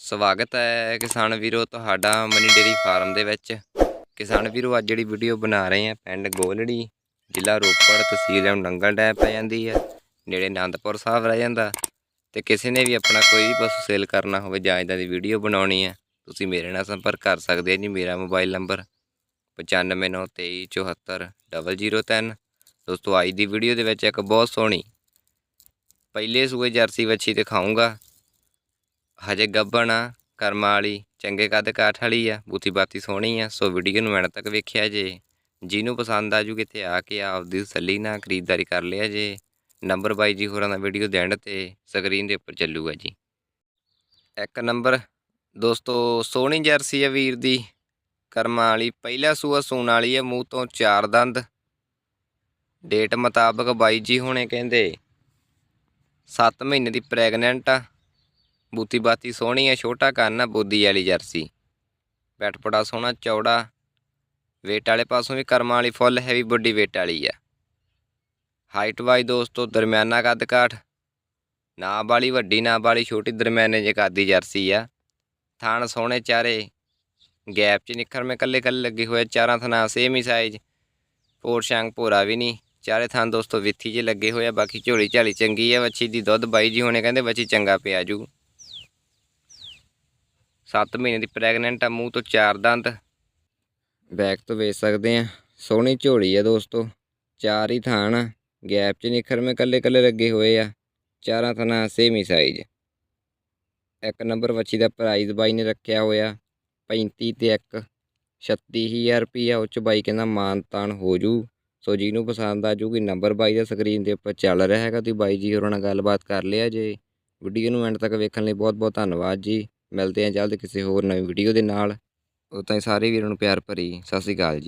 ਸਵਾਗਤ ਹੈ ਕਿਸਾਨ ਵੀਰੋ ਤੁਹਾਡਾ ਮਨੀ ਡੇਰੀ ਫਾਰਮ ਦੇ ਵਿੱਚ। ਕਿਸਾਨ ਵੀਰੋ, ਅੱਜ ਜਿਹੜੀ ਵੀਡੀਓ ਬਣਾ ਰਹੇ ਆ ਪਿੰਡ ਗੋਲੜੀ, ਜ਼ਿਲ੍ਹਾ ਰੋਪੜ, ਤਹਿਸੀਲ ਨੰਗਲ ਡੈ ਪੈ ਜਾਂਦੀ ਹੈ। ਨੇੜੇ ਆਨੰਦਪੁਰ ਸਾਹਿਬ ਰਹਿ ਜਾਂਦਾ। ਤੇ ਕਿਸੇ ਨੇ ਵੀ ਆਪਣਾ ਕੋਈ ਵੀ ਪਸ਼ੂ ਸੇਲ ਕਰਨਾ ਹੋਵੇ ਜਾਂ ਇਦਾਂ ਦੀ ਵੀਡੀਓ ਬਣਾਉਣੀ ਹੈ, ਤੁਸੀਂ ਮੇਰੇ ਨਾਲ ਸੰਪਰਕ ਕਰ ਸਕਦੇ ਹੋ ਜੀ। ਮੇਰਾ ਮੋਬਾਈਲ ਨੰਬਰ 9593744003 ਦੋਸਤੋ, ਅੱਜ ਦੀ ਵੀਡੀਓ ਦੇ ਵਿੱਚ ਇੱਕ ਬਹੁਤ ਸੋਹਣੀ, ਪਹਿਲੇ ਸੂਏ ਜਰਸੀ ਵੱਛੀ ਦਿਖਾਉਂਗਾ ਹਜੇ ਗੱਭਣ ਆ, ਕਰਮਾਂ ਵਾਲੀ, ਚੰਗੇ ਕੱਦ ਕਾਠ ਵਾਲੀ ਆ ਬੂਤੀ ਬਾਤੀ ਸੋਹਣੀ ਆ, ਸੋ ਵੀਡੀਓ ਨੂੰ ਐਂਡ ਤੱਕ ਵੇਖਿਆ ਜੇ। ਜਿਹਨੂੰ ਪਸੰਦ ਆ ਆਜੂ ਕਿਤੇ ਆ ਕੇ ਆਪਦੀ ਤਸੱਲੀ ਨਾਲ ਖਰੀਦਦਾਰੀ ਕਰ ਲਿਆ ਜੇ। ਨੰਬਰ ਬਾਈ ਜੀ ਹੋਰਾਂ ਦਾ ਵੀਡੀਓ ਦੇਣ ਤੇ ਸਕਰੀਨ ਦੇ ਉੱਪਰ ਚੱਲੂਗਾ ਜੀ। ਇੱਕ ਨੰਬਰ, ਦੋਸਤੋ, ਸੋਹਣੀ ਜਰਸੀ ਆ ਵੀਰ ਦੀ। ਕਰਮਾਂ ਵਾਲੀ, ਪਹਿਲਾ ਸੂਆ ਸੂਣ ਵਾਲੀ ਆ, ਮੂੰਹ ਤੋਂ ਚਾਰ ਦੰਦ। ਡੇਟ ਮੁਤਾਬਕ ਬਾਈ ਜੀ ਹੁਣੇ ਕਹਿੰਦੇ 7 ਮਹੀਨੇ ਦੀ ਪ੍ਰੈਗਨੈਂਟ ਆ। ਬੂਤੀ ਬਾਤੀ ਸੋਹਣੀ ਆ, ਛੋਟਾ ਕੰਨ ਆ ਬੋਦੀ ਵਾਲੀ ਜਰਸੀ। ਬੈਠ ਸੋਹਣਾ, ਚੌੜਾ। ਵੇਟ ਵਾਲੇ ਪਾਸੋਂ ਵੀ ਕਰਮਾਂ ਵਾਲੀ ਫੁੱਲ ਹੈਵੀ ਵੱਡੀ ਵੇਟ ਵਾਲੀ ਆ। ਹਾਈਟ ਵਾਈ ਦੋਸਤੋ, ਦਰਮਿਆਨਾ ਕੱਦ ਕਾਠ। ਨਾ ਵਾਲੀ ਵੱਡੀ ਨਾ ਵਾਲੀ ਛੋਟੀ, ਦਰਮਿਆਨੇ ਜੇ ਕਾਦੀ ਜਰਸੀ ਆ। ਥਾਣ ਸੋਹਣੇ ਚਾਰੇ। ਗੈਪ 'ਚ ਨਿਖਰ ਮੇ ਕੱਲੇ ਕੱਲੇ ਲੱਗੇ ਹੋਏ ਚਾਰਾਂ ਥਣਾ ਸੇਮ ਹੀ ਸਾਈਜ਼ ਪੋਰ ਸ਼ਾਂਗ ਭੋਰਾ ਵੀ ਨਹੀਂ। ਚਾਰੇ ਥਾਂ ਦੋਸਤੋ, ਵਿੱਥੀ ਜੇ ਲੱਗੇ ਹੋਏ ਆ, ਬਾਕੀ ਝੋਲੀ ਝਾਲੀ ਚੰਗੀ ਆ। ਵੱਛੀ ਦੀ ਦੁੱਧ ਬਾਈ ਜੀ ਹੋਣੇ ਕਹਿੰਦੇ ਵੱਛੀ ਚੰਗਾ ਪਿਆ ਜੂ। 7 ਮਹੀਨੇ ਦੀ ਪ੍ਰੈਗਨੈਂਟ ਆ, ਮੂੰਹ ਤੋਂ ਚਾਰ ਦੰਦ। ਬੈਕ ਤੋਂ ਵੇਚ ਸਕਦੇ ਆ। ਸੋਹਣੀ ਝੋਲੀ ਆ ਦੋਸਤੋ। ਚਾਰ ਹੀ ਥਾਣ ਆ ਗੈਪ 'ਚ ਨਿਖਰ ਮੇ ਕੱਲੇ ਕੱਲੇ ਲੱਗੇ ਹੋਏ ਆ। ਚਾਰਾਂ ਥਣਾ ਸੇਮ ਹੀ ਸਾਈਜ਼ ਇੱਕ ਨੰਬਰ ਵੱਛੀ ਦਾ ਪ੍ਰਾਈਜ਼ ਬਾਈ ਨੇ ਰੱਖਿਆ ਹੋਇਆ। 35 ਤੇ 1 36000 ਰੁਪਈਆ, ਉਹ 'ਚ ਬਾਈ ਕਹਿੰਦਾ ਮਾਨ ਤਾਨ ਹੋ ਜੂ। ਸੋ ਜਿਹਨੂੰ ਪਸੰਦ ਆ ਜੂਗੀ ਨੰਬਰ ਬਾਈ ਦਾ ਸਕਰੀਨ ਦੇ ਉੱਪਰ ਚੱਲ ਰਿਹਾ ਹੈਗਾ। ਤੁਸੀਂ ਬਾਈ ਜੀ ਹੋਰਾਂ ਨਾਲ ਗੱਲਬਾਤ ਕਰ ਲਿਆ ਜੇ। ਵੀਡੀਓ ਨੂੰ ਐਂਡ ਤੱਕ ਵੇਖਣ ਲਈ ਬਹੁਤ ਬਹੁਤ ਧੰਨਵਾਦ ਜੀ। ਮਿਲਦੇ ਹਾਂ ਜਲਦ ਕਿਸੇ ਹੋਰ ਨਵੀਂ ਵੀਡੀਓ ਦੇ ਨਾਲ। ਉਦੋਂ ਤਾਈਂ ਸਾਰੇ ਵੀਰਾਂ ਨੂੰ ਪਿਆਰ ਭਰੀ, ਸਤਿ ਸ਼੍ਰੀ ਅਕਾਲ ਜੀ।